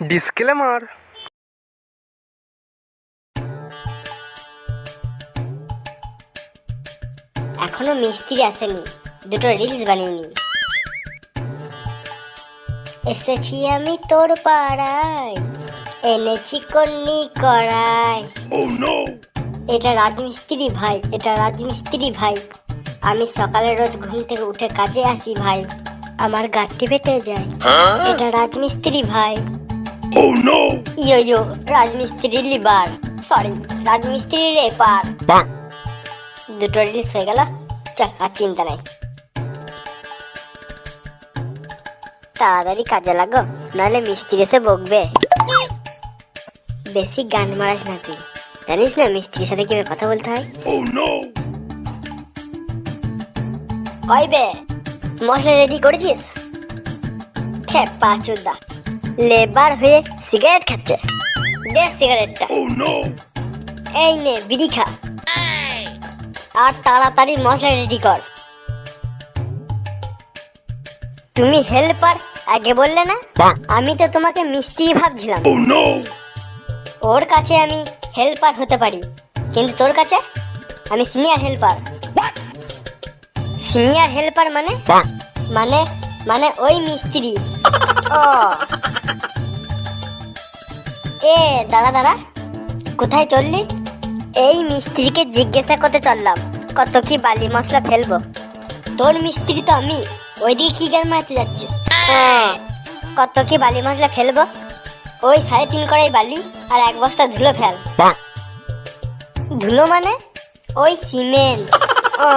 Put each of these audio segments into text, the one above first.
Disclaimer. এখনও মিস্ত্রি আসেনি দুটো রিলস বানিয়ে এসেছি আমি তোর পাড়ায় এনেছি কন্নি করায় এটা রাজমিস্ত্রি ভাই এটা রাজমিস্ত্রি ভাই। আমি সকালে রোজ ঘুম থেকে উঠে কাজে আসি ভাই আমার গাঠটি বেটে যায়। এটা রাজমিস্ত্রি ভাই। ইয়ো ইয়ো রাজমিস্ত্রি লিবার সরি রাজমিস্ত্রি রেপার দুটো রিলিজ হয়ে গেল চল আর চিন্তা নাই। তাড়াতাড়ি কাজে লাগো নাহলে মিস্ত্রি এসে বকবে। বেশি গান মারাস না তুই। জানিস না মিস্ত্রির সাথে কীভাবে কথা বলতে হয়? কই বে? মশলা রেডি করেছিস? খেপা চুদা। লেবার হয়ে সিগারেট খাচ্ছে। দে সিগারেটটা। এই নে বিড়ি খা। আর তাড়াতাড়ি মশলা রেডি কর। তুমি হেল্পার আগে বললে না? আমি তো তোমাকে মিস্ত্রি ভাবছিলাম। ওর কাছে আমি হেল্পার হতে পারি। কিন্তু তোর কাছে? আমি সিনিয়র হেল্পার সিনিয়র হেল্পার মানে? মানে মানে ওই মিস্ত্রি। ও। এ দাঁড়া দাঁড়া। কোথায় চললি? এই মিস্ত্রিকে জিজ্ঞাসা করতে চললাম কত কি বালি মশলা ফেলব। তোর মিস্ত্রি তো আমি ওইদিকে কি গান মারতে যাচ্ছিস? হ্যাঁ, কত কি বালি মশলা ফেলব? ওই সাড়ে তিন কড়াই বালি আর এক বস্তা ধুলো ফেল। ধুলো মানে? ওই সিমেন্ট। ও।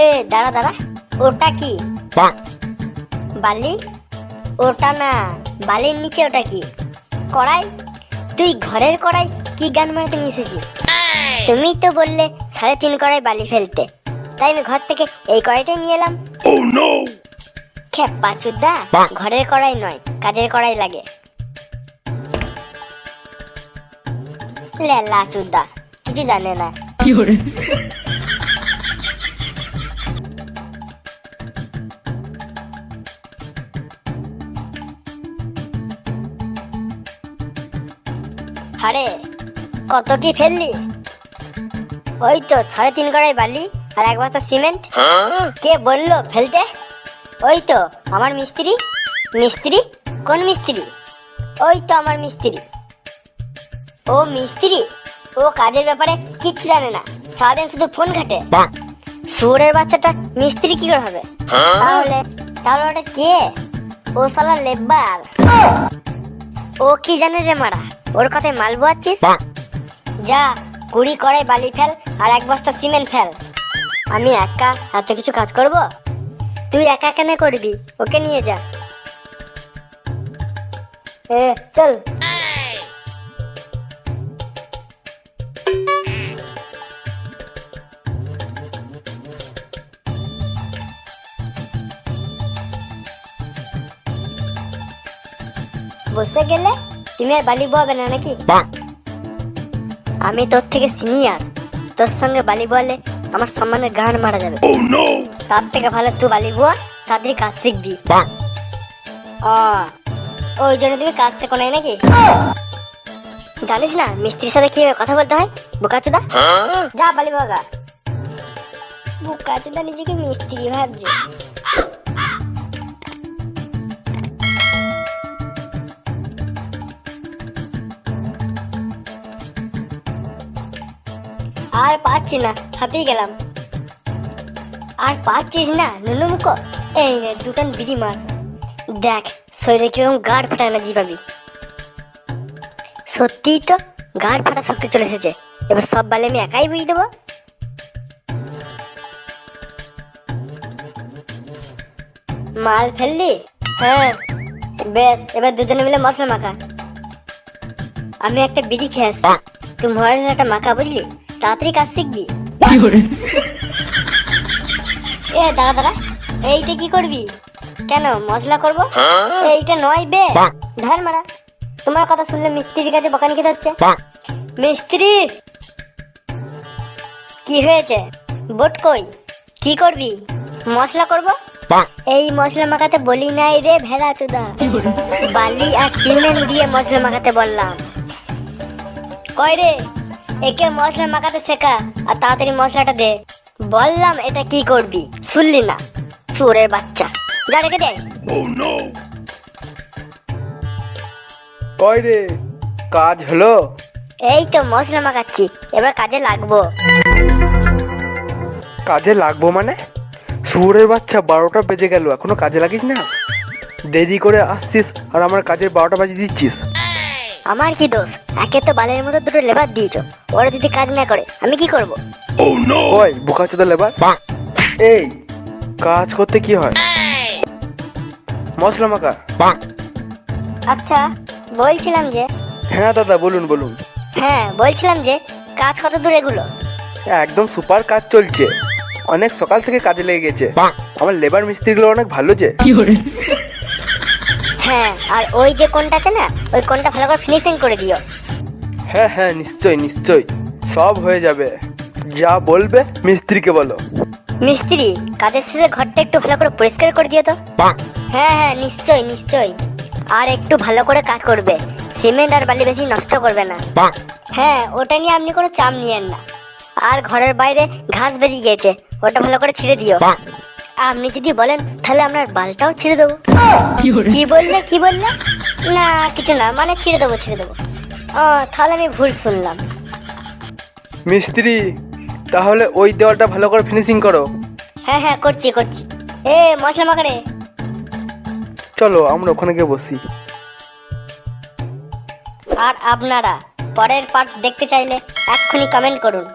এ দাঁড়া দাঁড়া। ওটা কি? বালি? ওটা না বালির নিচে ওটা কি? কড়াই? তুই ঘরের কড়াই কি গান মারতে নিয়ে এসেছিস? তুমি তো বললে সাড়ে তিন কড়াই বালি ফেলতে। তাই আমি ঘর থেকে এই কড়াইটাই নিয়ে এলাম। খেপা চুদা ঘরের কড়াই নয় কাজের কড়াই লাগে। লেলা চুদা কিছু জানে না। আরে কত কি ফেললি? ওই তো সাড়ে তিন কড়াই বালি আর এক বস্তা সিমেন্ট। কে বলল ফেলতে? ওই তো আমার মিস্ত্রি। মিস্ত্রি? কোন মিস্ত্রি? ওই তো আমার মিস্ত্রি। ও মিস্ত্রি? ও কাজের ব্যাপারে কিচ্ছু জানে না। সারাদিন শুধু ফোন ঘাটে। সুরের বাচ্চাটা মিস্ত্রি কি করে হবে? তাহলে তাহলে ওটা কে? ও সালা লেবার ও কি জানে রে মারা? ওর কথায় মাল বোয়াচ্ছিস? যা কুড়ি কড়াই বালি ফেল আর এক বস্তা সিমেন্ট ফেল। আমি একা এত কিছু কাজ করব? তুই একা কেন করবি? ওকে নিয়ে যা। এ চল। বসে গেলে তুমি বালি বোয়াবে না নাকি? আমি তোর থেকে সিনিয়র। তোর সঙ্গে বালি বলে আমার সম্মানের গান মারা যাবে। তার থেকে ভালো তুই বালি বুয়া তাড়াতাড়ি কাজ শিখবি। ওই জন্য তুমি কাজ শেখো নাই নাকি? জানিস না মিস্ত্রির সাথে কীভাবে কথা বলতে হয়? বোকাচুদা? যা বালি বাগা বোকাচুদা নিজেকে মিস্ত্রি ভাবছে। আর পাচ্ছি না, হাঁপিয়ে গেলাম। আর পাচ্ছিস না, নুনু মুখো? এই নে, দুটান বিড়ি মার। দেখ, শরীরে কীরকম গাড় ফাটা এনার্জি পাবি। সত্যিই তো গাড় ফাটা শক্তি চলে এসেছে। এবার সব বালে আমি একাই বুঝে দেবো। মাল ফেললি? হ্যাঁ বেশ, এবার দুজনে মিলে মশলা মাখা। আমি একটা বিড়ি খেয়ে আসছি। তুই মোবাইল একটা মাখা, বুঝলি? তাড়াতাড়ি কাজ শিখবি? এ দাঁড়া দাঁড়া। এইটা কি করবি? কেন মশলা করব? এইটা নয় বে। ধার মারা। তোমার কথা শুনলে মিস্ত্রির কাছে বকানি খেতে হচ্ছে। মিস্ত্রি! কি হয়েছে? বোট কই? কি করবি? মশলা করব? এই মশলা মাখাতে বলি নাই রে ভেড়া চুদা। বালি? আর সিমেন্ট দিয়ে মশলা মাখাতে বললাম। কই রে? একে মশলা মাখাতে শেখা আর তাড়াতাড়ি মশলাটা দে। বললাম এটা কি করবি? শুনলি না। সুরের বাচ্চা। যা রেখে দে। কই রে? কাজ হলো? এই তো মশলা মাখাচ্ছি। এবার কাজে লাগবো। কাজে লাগবো মানে? শুয়োরের বাচ্চা বারোটা বেজে গেল। এখনও কাজে লাগিস না? দেরি করে আসছিস আর আমার কাজের বারোটা বাজে দিচ্ছিস। আমার কি দোষ? একে তো বালের মতো দুটো লেবার দিয়েছ। ওরা যদি কাজ না করে আমি কি করব? ওই বোকা চোদা লেবার? এই কাজ করতে কি হয়? মশলা মাখা আচ্ছা বলছিলাম যে হ্যাঁ দাদা বলুন বলুন। হ্যাঁ বলছিলাম যে কাজ কত দূর এগুলো? একদম সুপার কাজ চলছে। অনেক সকাল থেকে কাজে লেগে গেছে। আমার লেবার মিস্ত্রিগুলো অনেক ভালো যে। হ্যাঁ আর ওই যে কোনটা আছে না ওই কোনটা ভালো করে ফিনিশিং করে দিও। হ্যাঁ হ্যাঁ নিশ্চয় নিশ্চয় সব হয়ে যাবে। যা বলবে মিস্ত্রিকে বলো। মিস্ত্রি কাজের শেষে ঘরটা একটু ভালো করে পরিষ্কার করে দিও তো। হ্যাঁ হ্যাঁ নিশ্চয় নিশ্চয় আর একটু ভালো করে কাজ করবে। সিমেন্ট আর বালি বেশি নষ্ট করবে না। হ্যাঁ ওটা নিয়ে আপনি কোনো চাপ নিয়েন না। আর ঘরের বাইরে ঘাস বেরিয়ে গেছে ওটা ভালো করে ছিঁড়ে দিও। আপনি যদি বলেন তাহলে আপনার বালটাও ছেড়ে দেবো। কি বললে কি বললে? না কিছু না মানে ছিঁড়ে দেবো ছেড়ে দেবো। ও তাহলে আমি ভুল শুনলাম। মিস্ত্রি তাহলে ওই দেওয়ালটা ভালো করে ফিনিশিং করো। হ্যাঁ হ্যাঁ করছি করছি। এ মশলা মাখারে চলো আমরা ওখানে গিয়ে বসি। আর আপনারা পরের পার্ট দেখতে চাইলে এক্ষুনি কমেন্ট করুন।